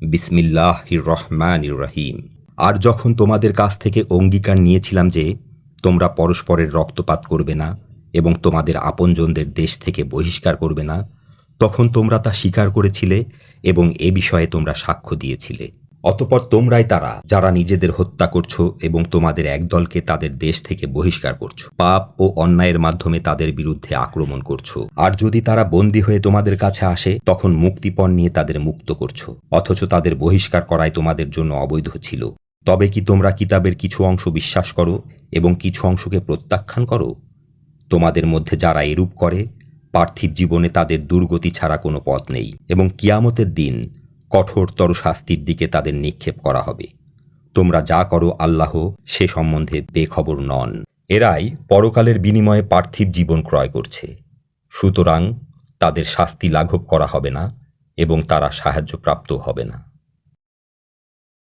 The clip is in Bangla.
বিসমিল্লাহ রহমান রহিম। আর যখন তোমাদের কাছ থেকে অঙ্গীকার নিয়েছিলাম যে, তোমরা পরস্পরের রক্তপাত করবে না এবং তোমাদের আপনজনদের দেশ থেকে বহিষ্কার করবে না, তখন তোমরা তা স্বীকার করেছিলে এবং এ বিষয়ে তোমরা সাক্ষ্য দিয়েছিলে। অতপর তোমরাই তারা, যারা নিজেদের হত্যা করছ এবং তোমাদের একদলকে তাদের দেশ থেকে বহিষ্কার করছ। পাপ ও অন্যায়ের মাধ্যমে তাদের বিরুদ্ধে আক্রমণ করছ। আর যদি তারা বন্দী হয়ে তোমাদের কাছে আসে, তখন মুক্তিপণ নিয়ে তাদের মুক্ত করছ। অথচ তাদের বহিষ্কার করাই তোমাদের জন্য অবৈধ ছিল। তবে কি তোমরা কিতাবের কিছু অংশ বিশ্বাস করো এবং কিছু অংশকে প্রত্যাখ্যান করো? তোমাদের মধ্যে যারা এরূপ করে, পার্থিব জীবনে তাদের দুর্গতি ছাড়া কোনো পথ নেই। এবং কিয়ামতের দিন কঠোরতর শাস্তির দিকে তাদের নিক্ষেপ করা হবে। তোমরা যা করো আল্লাহ, সে সম্বন্ধে বেখবর নন। এরাই পরকালের বিনিময়ে পার্থিব জীবন ক্রয় করছে। সুতরাং তাদের শাস্তি লাঘব করা হবে না এবং তারা সাহায্যপ্রাপ্ত হবে না।